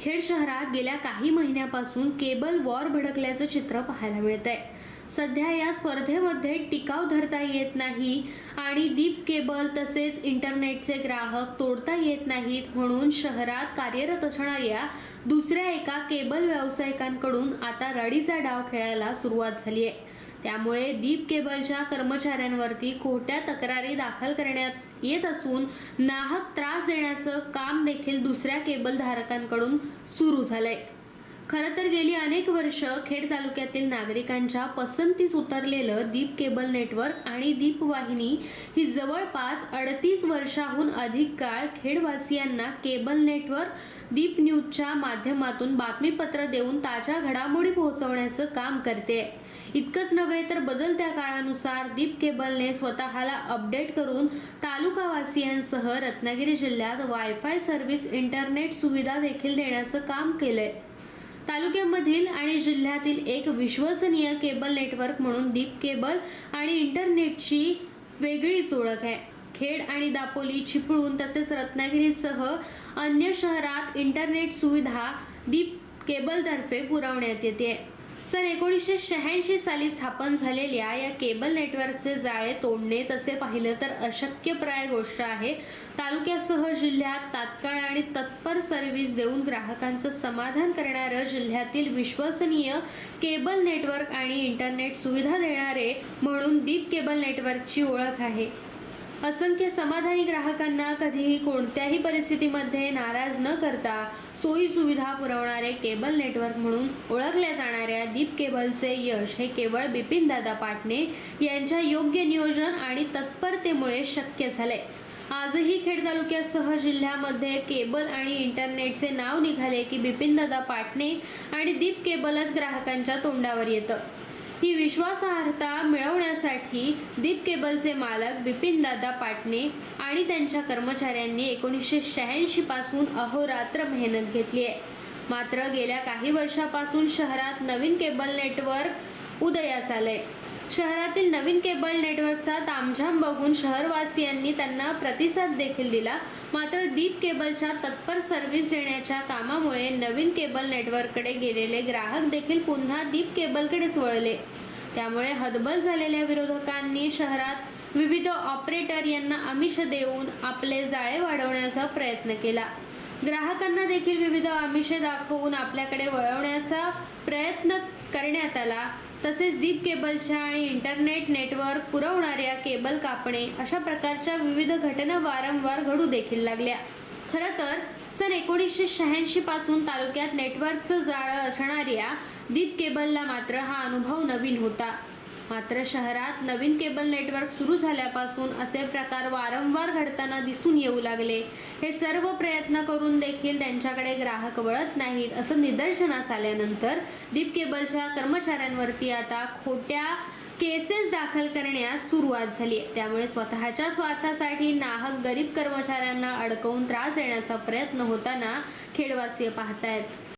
खेड शहरात गेल्या काही महिन्यापासून केबल वॉर भडकल्याचं चित्र पाहायला मिळतंय. सध्या या स्पर्धेमध्ये टिकाव धरता येत नाही आणि दीप केबल तसेच इंटरनेटचे ग्राहक तोडता येत नाहीत म्हणून शहरात कार्यरत असणाऱ्या दुसऱ्या एका केबल व्यावसायिकांकडून आता रडीचा डाव खेळायला सुरुवात झाली आहे. त्यामुळे दीप केबलच्या कर्मचाऱ्यांवरती खोट्या तक्रारी दाखल करण्यात येत असून नाहक त्रास देण्याचं काम देखील दुसऱ्या केबल धारकांकडून सुरू झालंय. खरं तर गेली अनेक वर्ष खेड तालुक्यातील नागरिकांच्या पसंतीस उतरलेलं दीप केबल नेटवर्क आणि दीप वाहिनी ही जवळपास अडतीस वर्षाहून अधिक काळ खेडवासियांना केबल नेटवर्क दीप न्यूजच्या माध्यमातून बातमीपत्र देऊन ताज्या घडामोडी पोहोचवण्याचं काम करते. इतकंच नव्हे तर बदलत्या काळानुसार दीप केबलने स्वतःला अपडेट करून तालुकावासियांसह रत्नागिरी जिल्ह्यात वायफाय सर्व्हिस इंटरनेट सुविधा देखील देण्याचं काम केलंय. तालुक्यामधील आणि जिल्ह्यातील एक विश्वसनीय केबल नेटवर्क म्हणून दीप केबल आणि इंटरनेटची वेगळीच ओळख आहे. खेड आणि दापोली चिपळूण तसेच रत्नागिरीसह अन्य शहरात इंटरनेट सुविधा दीप केबलतर्फे पुरवण्यात येते. सन एकोणीसशे शहाऐंशी साली स्थापन झालेल्या या केबल नेटवर्कचे जाळे तोडणे तसे पाहिलं तर अशक्यप्राय गोष्ट आहे. तालुक्यासह जिल्ह्यात तात्काळ आणि तत्पर सर्व्हिस देऊन ग्राहकांचं समाधान करणारं जिल्ह्यातील विश्वसनीय केबल नेटवर्क आणि इंटरनेट सुविधा देणारे म्हणून दीप केबल नेटवर्कची ओळख आहे. असंख्य समाधानी ग्राहकांना कधीही कोणत्याही परिस्थितीमध्ये नाराज न करता सोयी सुविधा पुरवणारे केबल नेटवर्क म्हणून ओळखल्या जाणाऱ्या दीप केबलचे यश हे केवळ बिपिनदादा पाटणे यांच्या योग्य नियोजन आणि तत्परतेमुळे शक्य झाले. आजही खेड तालुक्यासह जिल्ह्यामध्ये केबल आणि इंटरनेटचे नाव निघाले की बिपिनदादा पाटणे आणि दीप केबलच ग्राहकांच्या तोंडावर येतं. ही विश्वासार्हता मिळवण्यासाठी दीप केबलचे मालक बिपिनदादा पाटणे आणि त्यांच्या कर्मचाऱ्यांनी एकोणीसशे शहाऐंशी पासून अहोरात्र मेहनत घेतली आहे. मात्र गेल्या काही वर्षापासून शहरात नवीन केबल नेटवर्क उदयास आले. शहरातील नवीन केबल नेटवर्कचा तामझाम बघून शहरवासियांनी त्यांना प्रतिसाद देखील दिला. मात्र दीप केबलच्या तत्पर सर्व्हिस देण्याच्या कामामुळे नवीन केबल नेटवर्ककडे गेलेले ग्राहक देखील पुन्हा दीप केबलकडेच वळले. त्यामुळे हतबल झालेल्या विरोधकांनी शहरात विविध ऑपरेटर यांना आमिष देऊन आपले जाळे वाढवण्याचा प्रयत्न केला. ग्राहकांना देखील विविध आमिषे दाखवून आपल्याकडे वळवण्याचा प्रयत्न करण्यात आला. तसेच दीप केबलच्या आणि इंटरनेट नेटवर्क पुरवणाऱ्या केबल कापणे अशा प्रकारच्या विविध घटना वारंवार घडू देखील लागल्या. खरं तर सन एकोणीसशे शहाऐंशी पासून तालुक्यात नेटवर्कचं जाळं असणाऱ्या दीप केबलला मात्र हा अनुभव नवीन होता. मात्र शहरात नवीन केबल नेटवर्क सुरू झाल्यापासून असे प्रकार वारंवार घडताना दिसून येऊ लागले. हे सर्व प्रयत्न करून देखील त्यांच्याकडे ग्राहक वळत नाहीत असं निदर्शनास आल्यानंतर दीप केबलच्या कर्मचाऱ्यांवरती आता खोट्या केसेस दाखल करण्यास सुरुवात झाली. आहे त्यामुळे स्वतःच्या स्वार्थासाठी नाहक गरीब कर्मचाऱ्यांना अडकवून त्रास देण्याचा प्रयत्न होताना खेडवासीय पाहतायत.